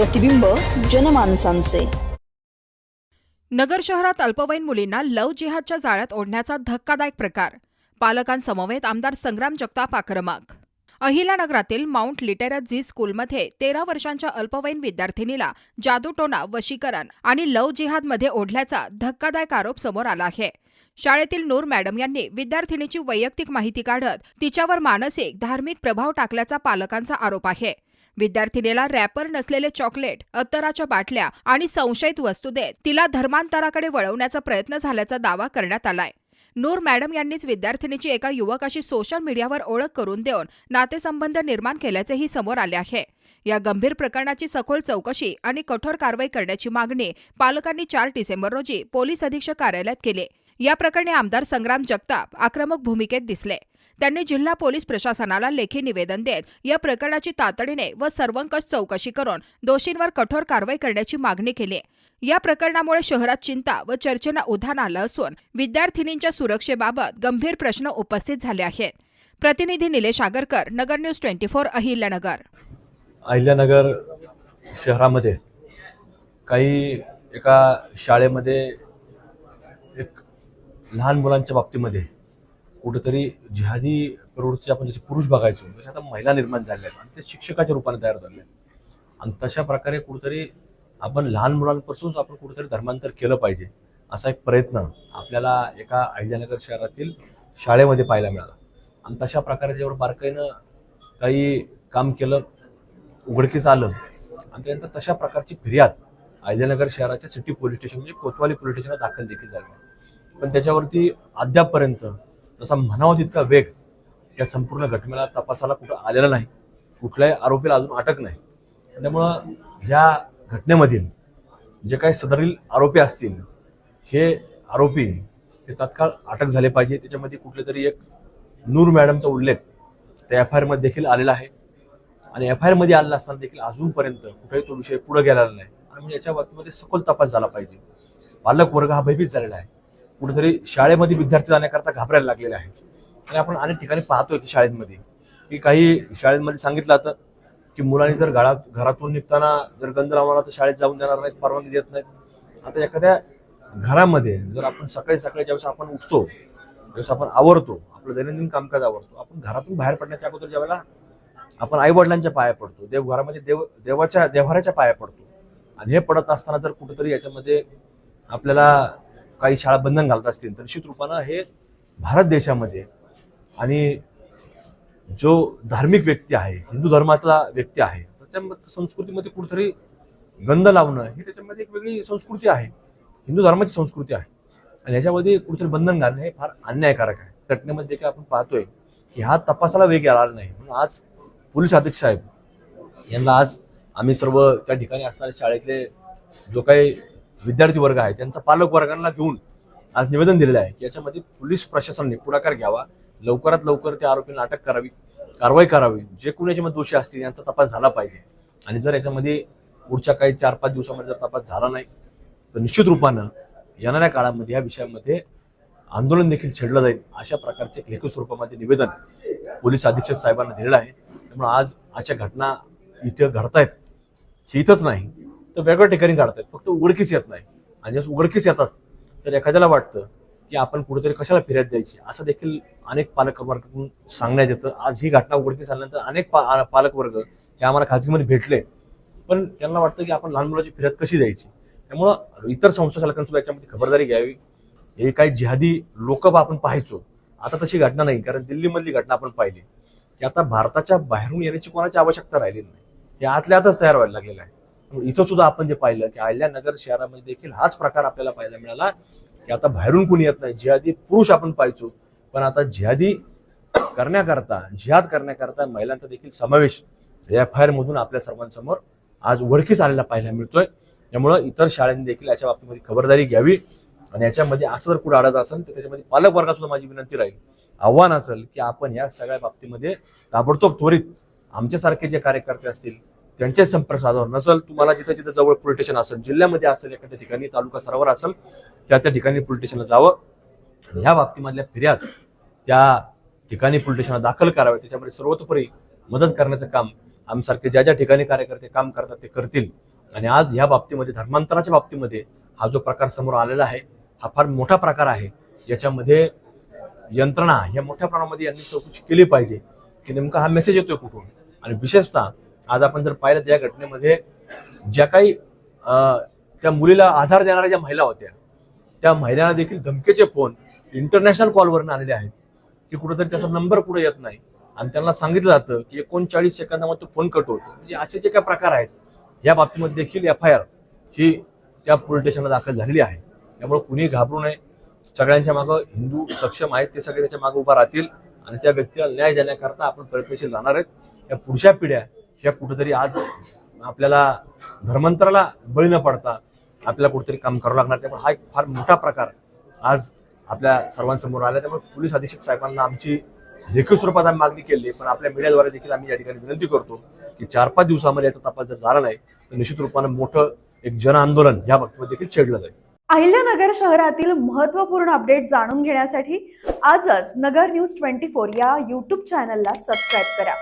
प्रतिबिंब जनमानसांचे. नगर शहरात अल्पवयीन मुलींना लव जिहादच्या जाळ्यात ओढण्याचा धक्कादायक प्रकार. पालकांसमवेत आमदार संग्राम जगताप आक्रमक. अहिलानगरातील माउंट लिटेरस झी स्कूलमध्ये तेरा वर्षांच्या अल्पवयीन विद्यार्थिनीला जादूटोना वशीकरण आणि लव जिहादमध्ये ओढल्याचा धक्कादायक आरोप समोर आला आहे. शाळेतील नूर मॅडम यांनी विद्यार्थिनीची वैयक्तिक माहिती काढत तिच्यावर मानसिक धार्मिक प्रभाव टाकल्याचा पालकांचा आरोप आहे. विद्यार्थिनीला रॅपर नसलेले चॉकलेट अत्तराच्या बाटल्या आणि संशयित वस्तू देत तिला धर्मांतराकडे वळवण्याचा प्रयत्न झाल्याचा दावा करण्यात आलाय. नूर मॅडम यांनीच विद्यार्थिनीची एका युवकाशी सोशल मीडियावर ओळख करून देऊन नातेसंबंध निर्माण केल्याचेही समोर आले आहे. या गंभीर प्रकरणाची सखोल चौकशी आणि कठोर कारवाई करण्याची मागणी पालकांनी चार डिसेंबर रोजी पोलीस अधीक्षक कार्यालयात केली. या प्रकरणी आमदार संग्राम जगताप आक्रमक भूमिकेत दिसले. त्यांनी जिल्हा पोलीस प्रशासनाला लेखी निवेदन देत या प्रकरणाची तातडीने व सर्वंकष चौकशी करून दोषींवर कठोर कारवाई करण्याची मागणी केली या प्रकरणामुळे शहरात चिंता व चर्चेला उधाण आलं असून विद्यार्थिनींच्या सुरक्षेबाबत गंभीर प्रश्न उपस्थित झाले आहेत. प्रतिनिधी Nilesh Agarkar Nagar news twenty four Ahilyanagar. Ahilyanagar शहरामध्ये काही एका शाळेमध्ये एक लहान मुलांच्या बाबतीमध्ये कुठेतरी जिहादी प्रवृत्ती आपण जसे पुरुष बघायचो तसे आता महिला निर्माण झाल्या आहेत आणि ते शिक्षकाच्या रूपाने तयार झाले आहेत. आणि तशा प्रकारे कुठेतरी आपण लहान मुलांपासूनच आपण कुठेतरी धर्मांतर केलं पाहिजे असा एक प्रयत्न आपल्याला एका अहिल्यानगर शहरातील शाळेमध्ये पाहायला मिळाला. आणि तशा प्रकारे त्याच्यावर बारकाईनं काही काम केलं उघडकीस आलं आणि त्यानंतर तशा प्रकारची फिर्याद अहिल्यानगर शहराच्या सिटी पोलीस स्टेशन म्हणजे कोतवाली पोलीस स्टेशनला दाखल देखील झाली. पण त्याच्यावरती अद्यापपर्यंत जसा म्हणावा तितका वेग. या संपूर्ण घटनेला तपासाला कुठं आलेला नाही. कुठल्याही आरोपीला अजून अटक नाही. त्यामुळं ह्या घटनेमधील जे काही सदरील आरोपी असतील हे आरोपी हे तत्काळ अटक झाले पाहिजे. त्याच्यामध्ये कुठले तरी एक नूर मॅडमचा उल्लेख त्या एफ आय आरमध्ये देखील आलेला आहे. आणि एफ आय आरमध्ये आलेला असताना देखील अजूनपर्यंत कुठेही तो विषय पुढे गेलेला नाही. आणि म्हणजे याच्या बाबतीमध्ये सखोल तपास झाला पाहिजे. पालक वर्ग हा भयभीत झालेला आहे. कुठेतरी शाळेमध्ये विद्यार्थी जाण्याकरता घाबरायला लागलेले आहेत. आणि आपण अनेक ठिकाणी पाहतोय की शाळेमध्ये. की काही शाळेमध्ये सांगितलं जातं की मुलांनी जर घरात घरातून निघताना जर गंध लावला तर शाळेत जाऊन देणार नाहीत परवानगी देत नाहीत. आता एखाद्या घरामध्ये जर आपण सकाळी सकाळी ज्यावेळेस आपण उठतो ज्यावेळेस आपण आवरतो आपलं दैनंदिन कामकाज आवरतो आपण घरातून बाहेर पडण्याच्या अगोदर ज्यावेळेला आपण आई वडिलांच्या पाया पडतो देव घरामध्ये देव देवाच्या देव्हाऱ्याच्या पाया पडतो. आणि हे पडत असताना जर कुठेतरी याच्यामध्ये आपल्याला काही शाळा बंधन घालत असतील तर निश्चित रूपानं हे भारत देशामध्ये आणि जो धार्मिक व्यक्ती आहे हिंदू धर्मातला व्यक्ती आहे त्याच्या संस्कृतीमध्ये कुठेतरी गंध लावणं ही त्याच्यामध्ये एक वेगळी संस्कृती आहे. हिंदू धर्माची संस्कृती आहे. आणि याच्यामध्ये कुठेतरी बंधन घालणं हे फार अन्यायकारक आहे. घटनेमध्ये देखील आपण पाहतोय की हा तपासाला वेग आला नाही. म्हणून आज पोलीस अधीक्षक साहेब यांना आज आम्ही सर्व त्या ठिकाणी असणाऱ्या शाळेतले जो काही विद्यार्थी वर्ग आहे त्यांचा पालक वर्गांना घेऊन आज निवेदन दिलेलं आहे की याच्यामध्ये पोलीस प्रशासनाने पुढाकार घ्यावा. लवकरात लवकर त्या आरोपींना अटक करावी कारवाई करावी. जे कोणी याच्यामध्ये दोषी असतील यांचा तपास झाला पाहिजे. आणि जर याच्यामध्ये पुढच्या काही चार पाच दिवसामध्ये जर तपास झाला नाही तर निश्चित रूपानं येणाऱ्या काळामध्ये या विषयामध्ये आंदोलन देखील छेडलं जाईल अशा प्रकारचे एक लेखी स्वरूपामध्ये निवेदन पोलीस अधीक्षक साहेबांना दिलेलं आहे. त्यामुळे आज अशा घटना इथे घडतायत हे इथंच नाही. तर वेगळ्या ठिकाणी काढतात फक्त उघडकीस येत नाही. आणि जसं उघडकीस येतात तर एखाद्याला वाटतं की आपण कुठेतरी कशाला फिर्याद द्यायची? असं देखील अनेक पालकवर्गाकडून सांगण्यात येतं. आज ही घटना उघडकीस आल्यानंतर अनेक पा पालकवर्ग हे आम्हाला खाजगीमध्ये भेटले. पण त्यांना वाटतं की आपण लहान मुलाची फिर्याद कशी द्यायची? त्यामुळं इतर संस्था चालकांसुद्धा याच्यामध्ये खबरदारी घ्यावी. हे काही जिहादी लोक आपण पाहायचो. आता तशी घटना नाही कारण दिल्लीमधली घटना आपण पाहिली. की आता भारताच्या बाहेरून येण्याची कोणाची आवश्यकता राहिली नाही. हे आतल्या आतच तयार व्हायला लागलेलं आहे. इथं सुद्धा आपण जे पाहिलं की अहिल्यानगर शहरामध्ये देखील हाच प्रकार आपल्याला पाहायला मिळाला की आता बाहेरून कोणी येत नाही जिहादी पुरुष आपण पाहायचो. पण आता जिहादी करण्याकरता जिहाद करण्याकरता महिलांचा देखील समावेश एफ आय आर मधून आपल्या सर्वांसमोर आज उघडकीस आलेला पाहायला मिळतोय. त्यामुळं इतर शाळांनी देखील याच्या बाबतीमध्ये खबरदारी घ्यावी आणि याच्यामध्ये असं जर कुठे अडत असेल तर त्याच्यामध्ये पालक वर्गात सुद्धा माझी विनंती राहील. आव्हान असेल की आपण या सगळ्या बाबतीमध्ये ताबडतोब त्वरित आमच्यासारखे जे कार्यकर्ते असतील त्यांचे संपर्क साधावा नसेल तुम्हाला जिथं जिथं जवळ पोलीस स्टेशन असेल जिल्ह्यामध्ये असेल एखाद्या ठिकाणी तालुका स्तरावर असेल त्या त्या ठिकाणी पोलीस स्टेशनला जावं. आणि ह्या बाबतीमधल्या फिर्याद त्या ठिकाणी पोलीस स्टेशनला दाखल करावे त्याच्यामध्ये सर्वतोपरी मदत करण्याचं काम आमसारखे ज्या ज्या ठिकाणी कार्यकर्ते काम करतात ते करतील. आणि आज ह्या बाबतीमध्ये धर्मांतराच्या बाबतीमध्ये हा जो प्रकार समोर आलेला आहे हा फार मोठा प्रकार आहे. याच्यामध्ये यंत्रणा ह्या मोठ्या प्रमाणामध्ये यांनी चौकशी केली पाहिजे की नेमका हा मेसेज येतोय कुठून? आणि विशेषतः आज आपण जर पाहिलं तर या घटनेमध्ये ज्या काही त्या मुलीला आधार देणाऱ्या ज्या महिला होत्या त्या महिलांना देखील धमकीचे फोन इंटरनॅशनल कॉलवरून आलेले आहेत की कुठेतरी त्याचा नंबर पुढे येत नाही. आणि त्यांना सांगितलं जातं की एकोणचाळीस सेकंदामध्ये तो फोन कट होतो. म्हणजे असे जे काही प्रकार आहेत या बाबतीमध्ये देखील एफ आय आर ही त्या पोलीस स्टेशनला दाखल झालेली आहे. त्यामुळे कुणी घाबरू नये. सगळ्यांच्या मागं हिंदू सक्षम आहेत ते सगळे त्याच्यामागे उभा राहतील आणि त्या व्यक्तीला न्याय देण्याकरता आपण प्रयत्नशील राहणार आहेत. या पुढच्या पिढ्या ह्या कुठेतरी आज आपल्याला धर्मांतराला बळी न पडता आपल्याला कुठेतरी काम करावं लागणार. त्यामुळे हा एक फार मोठा प्रकार आज आपल्या सर्वांसमोर आला. त्यामुळे पोलीस अधीक्षक साहेबांना आमची लेखी स्वरूपात आम्ही मागणी केली आहे, पण आपल्या मीडियाद्वारे देखील आम्ही या ठिकाणी विनंती करतो की चार पाच दिवसामध्ये याचा तपास जर झाला नाही तर निश्चित रूपानं मोठं एक जन आंदोलन या बाबतीत देखील छेडलं जाईल. अहिल्यानगर शहरातील महत्त्वपूर्ण अपडेट जाणून घेण्यासाठी आजच नगर न्यूज ट्वेंटी फोर या यूट्यूब चॅनलला सबस्क्राईब करा.